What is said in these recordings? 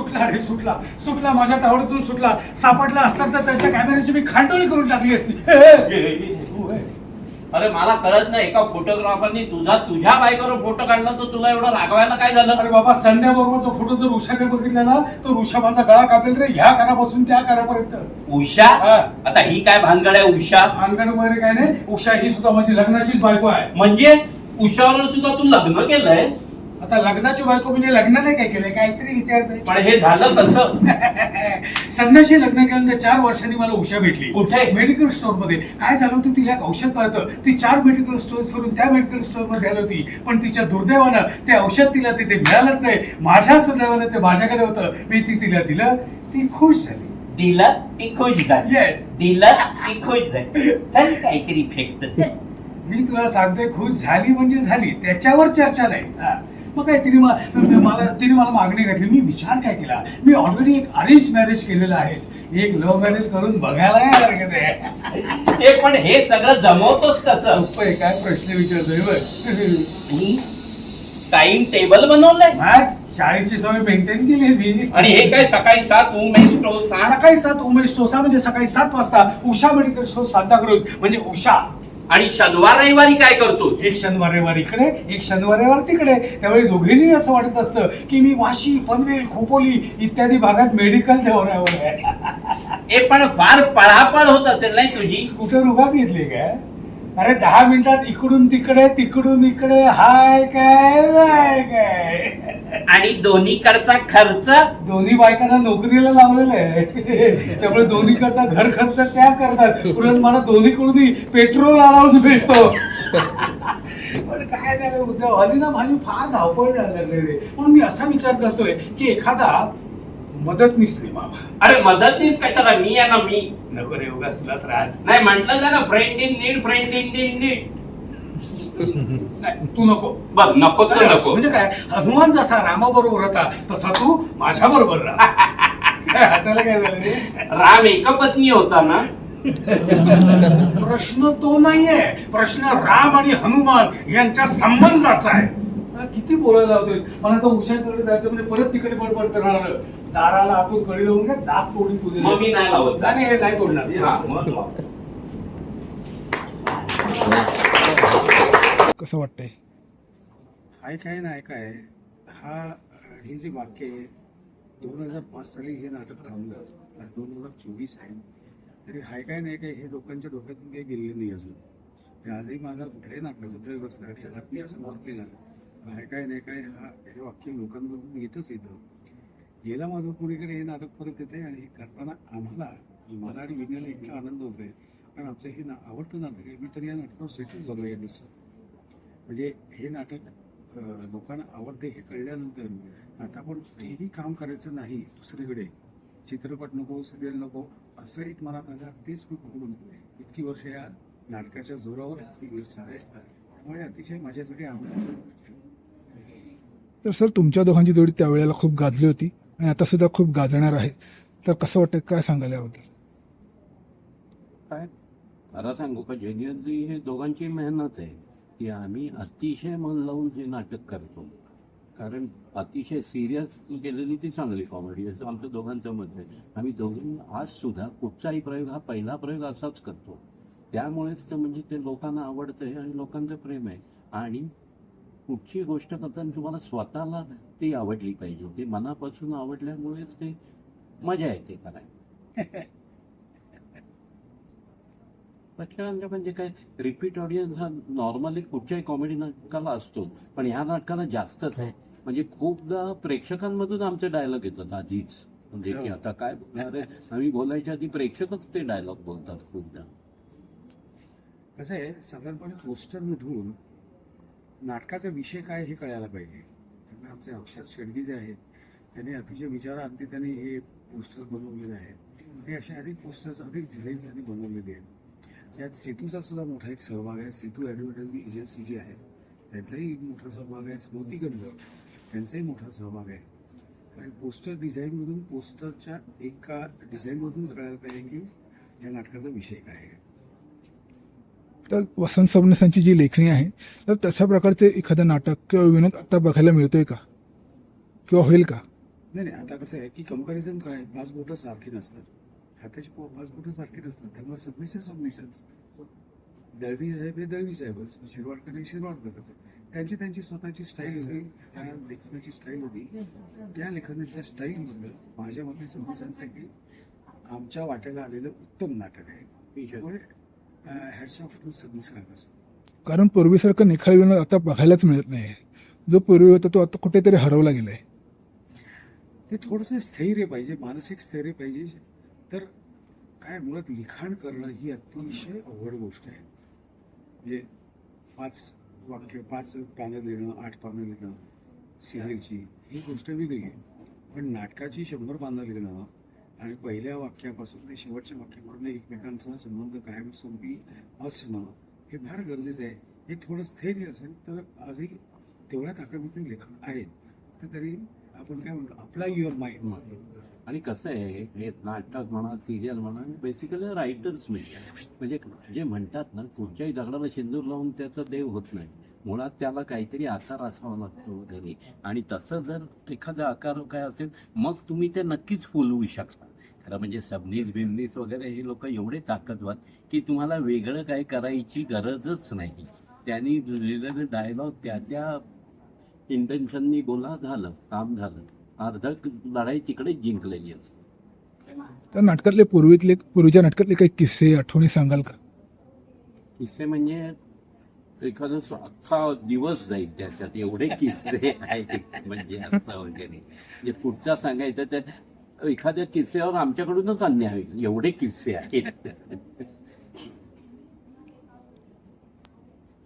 सुटला रे सुटला. सुटला माझ्या तावडीतून सुटला. सापडला असता तर त्याच्या कॅमेऱ्याची मी खांडोळी करून टाकली असती. अरे मला कळत नाही एका फोटोग्राफरनी तुझा तुझ्या बायकोवर फोटो काढला तर तुला एवढं रागवायला काय झालं? अरे बाबा संध्या बरोबरचा फोटो जर उषाने बघितला ना तर ऋषभाचा गळा कापेल रे ह्या कानापासून त्या कानापर्यंत. उषा? हा. आता ही काय भानगड आहे उषा? भानगड वगैरे काय नाही. उषा ही सुद्धा माझी लग्नाचीच बायको आहे. म्हणजे? उषावर सुद्धा तू लग्न केलंय आता लग्नाची बायको म्हणजे लग्न नाही काय केलंय काहीतरी विचारते पण हे झालं कसं? संध्याशी लग्न केल्यानंतर चार वर्षांनी मला उषा भेटली. कुठे? मेडिकल स्टोअरमध्ये काय झालं होतं तिला एक औषध पाहतं ती चार मेडिकल स्टोअर्स वरून त्या मेडिकल स्टोअरमध्ये आली होती. पण तिच्या दुर्दैवानं ते औषध तिला तिथे मिळालंच नाही. माझ्या सुदैवानं ते माझ्याकडे होतं. मी ती तिला दिलं ती खुश झाली. दिलं ती खुश झाली. Yes. दिलं ती खुश झाली. चल काहीतरी फेकत. मी तुला सांगते खुश झाली म्हणजे झाली. त्याच्यावर चर्चा नाही. हा. मग काय तिने मला तिने मला मागणी घातली. मी विचार काय केला? मी ऑलरेडी एक अरेंज मॅरेज केलेलं आहेस. एक लव्ह मॅरेज करून बघायला काय हरकत आहे? हे पण हे सगळं जमवतोच कसं? सोपं आहे काय प्रश्न विचारतोय बघ. टाइम टेबल बनवलंय. शाळेची सवय मेंटेन केली मी. आणि हे काय सकाळी सात उमेश टोसा सकाळी सात उमेश टोसा म्हणजे सकाळी सात वाजता उषा मेडिकल स्टोर सांताक्रूज म्हणजे उषा. आणि शनिवार रविवारी काय करतो एक शनिवार रविवार इकडे एक शनिवार रविवार तिकडे. त्यावेळी दोघींनी असं वाटत असतं की मी वाशी पनवेल खोपोली इत्यादी भागात मेडिकल ठेवण्यावर आहे. हे पण फार पळापळ होत असेल नाही तुझी? स्कूटर उभाच घेतली काय? अरे दहा मिनिटात इकडून तिकडे तिकडून इकडे. हाय काय काय? आणि दोन्हीकडचा खर्च दोन्ही बायकांना नोकरीला लावलेलं आहे. त्यामुळे दोन्हीकडचा घर खर्च त्या करतात. उलट मला दोन्हीकडून पेट्रोल अलाउन्स भेटतो. पण काय झालं उद्या ना माझी फार धावपळ लागली रे म्हणून मी असा विचार करतोय की एखादा मदतनीस नेमावा अरे मदतनीस कशाला? मी आहे ना मी. नको रे उगाच तुला त्रास. नाही म्हटलं ना friend in need friend in need नाही तू नको. बघ नको तर नको. म्हणजे काय? हनुमान जसा रामाबरोबर होता तसा तू माझ्या बरोबर राहा. हसायला काय झालं रे? राम एकपत्नी होता ना? प्रश्न तो नाहीये. प्रश्न राम आणि हनुमान यांच्या संबंधाचा आहे. किती बोलायला लावतोयस? मला तर उशाकडे जायचं म्हणजे परत तिकडे बडबड करणार दाराला आतून कडी लावून घ्या दात तोडून तुझे. मग मी नाही लावत. नाही हे नाही तोडणार हा, मग लाव. कसं वाटतंय? हाय काय नाही काय? हा हे जे वाक्य आहे दोन हजार पाच साली हे नाटक थांबलं. आज दोन हजार चोवीस आहे. तरी हाय काय नाही काय हे लोकांच्या डोक्यातून काही गेलेलं नाही अजून. ते आजही माझा कुठल्याही नाटकाचा प्रयोग असला त्याला मी असं वर्क हाय काय नाही काय हा हे वाक्य लोकांबरोबर येतच येतं. गेला माझं पुणेकडे हे नाटक परत येते आणि हे करताना आम्हाला मला आणि विज्ञाला इतका आनंद होतोय. कारण आमचं हे ना आवडतं नाटक आहे मी तर या नाटकावर सेटल झालो या दिवसात. म्हणजे हे नाटक लोकांना आवडते हे कळल्यानंतर आता आपण कुठेही काम करायचं नाही दुसरीकडे. चित्रपट नको सिरियल नको असं एक मनात आलं तेच मी पकडून इतकी वर्ष या नाटकाच्या जोरावर त्यामुळे अतिशय माझ्यासाठी आवडतं तर सर तुमच्या दोघांची जोडी त्यावेळेला खूप गाजली होती आणि आता सुद्धा खूप गाजणार आहे. तर कसं वाटतं काय सांगाल याबद्दल? काय? खरं सांगू का जेन्युअनली हे दोघांची मेहनत आहे. की आम्ही अतिशय मन लावून हे नाटक करतो. कारण अतिशय सिरियस केलेली ती चांगली कॉमेडी असं आमच्या दोघांचं मत आहे. आम्ही दोघी आज सुद्धा कुठचाही प्रयोग हा पहिला प्रयोग असाच करतो. त्यामुळेच ते म्हणजे ते लोकांना आवडतं आहे आणि लोकांचं प्रेम आहे. आणि कुठची गोष्ट करताना तुम्हाला स्वतःला ती आवडली पाहिजे होती. मनापासून आवडल्यामुळेच ते मजा येते करायला प्रचंड म्हणजे काय? रिपीट ऑडियन्स हा नॉर्मली कुठच्याही कॉमेडी नाटकाला असतो. पण ह्या नाटकाला जास्तच आहे. म्हणजे खूपदा प्रेक्षकांमधून आमचे डायलॉग येतात आधीच. म्हणजे की आता काय बोलणार आहे? आम्ही बोलायच्या आधी प्रेक्षकच ते डायलॉग बोलतात खूपदा. कसं आहे साधारणपणे पोस्टरमधून नाटकाचा विषय काय हे कळायला पाहिजे. त्यांना आमचे अक्षर शेडगे जे आहेत त्यांनी अतिशय विचारांती त्यांनी हे पोस्टर बनवलेले आहेत. हे असे अनेक पोस्टर्स अनेक डिझाईन्स त्यांनी बनवलेले आहेत. यात सेतूचा सुद्धा मोठा एक सहभाग आहे. सेतू ॲडव्हर्टायझिंग एजन्सी जी आहे त्यांचाही मोठा सहभाग आहे. स्मृतिगंध त्यांचाही मोठा सहभाग आहे. आणि पोस्टर डिझाईनमधून पोस्टरच्या एका डिझाईनमधून कळायला पाहिजे की या नाटकाचा विषय काय आहे. तर वसंत सबनीसांची जी लेखणी आहे तर तशा प्रकारचे एखादं नाटक किंवा विनोद आता बघायला मिळतोय का? किंवा होईल का? नाही नाही आता कसं आहे की कंपॅरिझन काय आहे? पाच बोटं सारखी नसतात. हाताची पो- पाच बोटं सारखी नसतात त्यामुळे सबमिशन सबमिशन्स दळवी साहेब हे दळवी साहेबच. शिरवाडकर हे शिरवाडकरच त्यांची त्यांची स्वतःची स्टाईल होती. त्या लेखनाची स्टाईल होती. त्या लेखनाच्या स्टाईलमधलं माझ्या मते सबमिशनसाठी आमच्या वाट्याला आलेलं उत्तम नाटक आहे. त्यामुळे हॅड्स ऑफ टू सबमिस कागज कारण पूर्वीसारखं निखाळ विनोद आता बघायलाच मिळत नाही. जो पूर्वी होता तो आता कुठेतरी हरवला गेलाय. ते थोडंसं स्थैर्य पाहिजे. मानसिक स्थैर्य पाहिजे. तर काय मुळात लिखाण करणं ही अतिशय अवघड गोष्ट आहे. म्हणजे पाच वाक्य पाच पानं लिहिणं आठ पानं लिहिणं सिरियलची ही गोष्ट वेगळी आहे. पण नाटकाची शंभर पानं लिहिणं आणि पहिल्या वाक्यापासून ते शेवटच्या वाक्यापर्यंत एकमेकांचा संबंध कायमस्वरूपी असणं हे फार गरजेचं आहे. हे थोडं स्थैर्य असेल तर आजही तेवढ्या ताकदीचे लेखक आहेत तर तरी आपण काय म्हणतो अप्लाय युअर माइंड आणि कसं आहे हे नाटक म्हणा सिरियल म्हणा बेसिकली रायटर्स म्हणजे म्हणजे जे म्हणतात ना कुठच्याही दगडाला शेंदूर लावून त्याचा देव होत नाही. मुळात त्याला काहीतरी आकार असावा लागतो वगैरे आणि तसं जर एखादा आकार काय असेल मग तुम्ही ते नक्कीच फुलवू शकता. खरं म्हणजे सबनीस बिमनीस वगैरे हे लोक एवढे ताकदवार की तुम्हाला वेगळं काय करायची गरजच नाही. त्यांनी लिहिलेले डायलॉग त्या त्या इंटेन्शननी बोला झालं काम झालं. अर्ध लढाई तिकडेच जिंकलेली असते त्या नाटकातले पूर्वीतले पूर्वीच्या नाटकातले काही किस्से आठवणी सांगाल का? किस्से म्हणजे एखादं अख्खा दिवस जाईल त्याच्यात एवढे किस्से आहेत. म्हणजे असं वगैरे म्हणजे पुढचा सांगायचं तर एखाद्या किस्स्यावर आमच्याकडूनच अन्याय होईल. एवढे किस्से आहेत.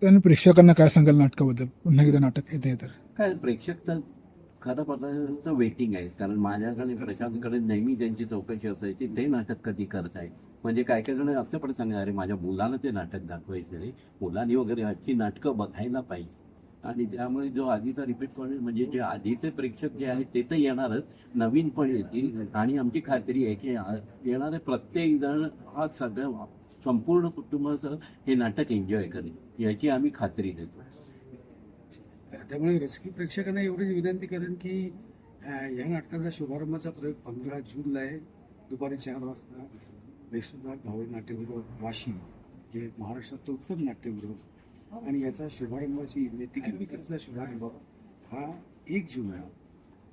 त्याने प्रेक्षकांना काय सांगाल नाटकाबद्दल? पुन्हा एकदा नाटक येते तर. काय प्रेक्षक तर खरं पदार्थ वेटिंग आहे. कारण माझ्याकडे प्रशांतकडे नेहमी त्यांची चौकशी असायची ते नाटक कधी करताय म्हणजे काय काय जण असं पण सांगा अरे माझ्या मुलाला ते नाटक दाखवायचं रे मुलांनी वगैरे आजची नाटकं बघायला पाहिजे. आणि त्यामुळे जो आधीचा रिपीट कॉलेज म्हणजे जे आधीचे प्रेक्षक जे आहेत ते तर येणारच. नवीन पण येतील. आणि आमची खात्री आहे की येणारे प्रत्येक जण हा सगळं संपूर्ण कुटुंबाचं हे नाटक एन्जॉय करेल. याची आम्ही खात्री देतो. त्यामुळे रसिक प्रेक्षकांना एवढीच विनंती करेन की या नाटकाचा शुभारंभाचा प्रयोग पंधरा जूनला आहे दुपारी चार वाजता. विष्णुदास भावे नाट्यगृह वाशी जे महाराष्ट्रातलं उत्तम नाट्यगृह. आणि याचा शुभारंभाची म्हणजे तिकीट विक्रीचा शुभारंभ हा एक जूनला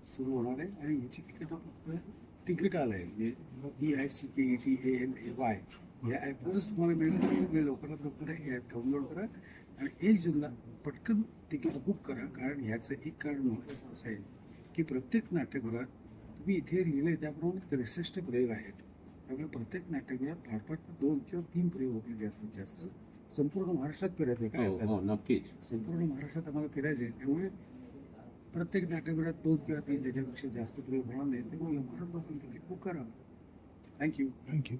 सुरू होणार आहे. आणि याची तिकीट फक्त तिकीट आलं आहे म्हणजे E I C P E T A N A Y या ॲपवरच तुम्हाला मिळेल लवकरात लवकर हे ॲप डाउनलोड करा. आणि एक जूनला पटकन तिकीट बुक करा कारण ह्याचं एक कारण महत्त्वाचं असं आहे की प्रत्येक नाट्यगृहात तुम्ही इथे लिहिलंय त्याप्रमाणे त्रेसष्ट प्रयोग आहेत. त्यामुळे प्रत्येक नाट्यगृहात फार फार दोन किंवा तीन प्रयोग होतील जास्तीत जास्त. संपूर्ण महाराष्ट्रात फिरायचं आहे काय हो? हो नक्कीच. संपूर्ण महाराष्ट्रात आम्हाला फिरायचं आहे. त्यामुळे प्रत्येक नाट्यगृहात दोन किंवा तीन त्याच्यापेक्षा जास्त प्रयोग होणार नाही त्यामुळे लवकरात लवकर तिकीट बुक करा. Thank you thank you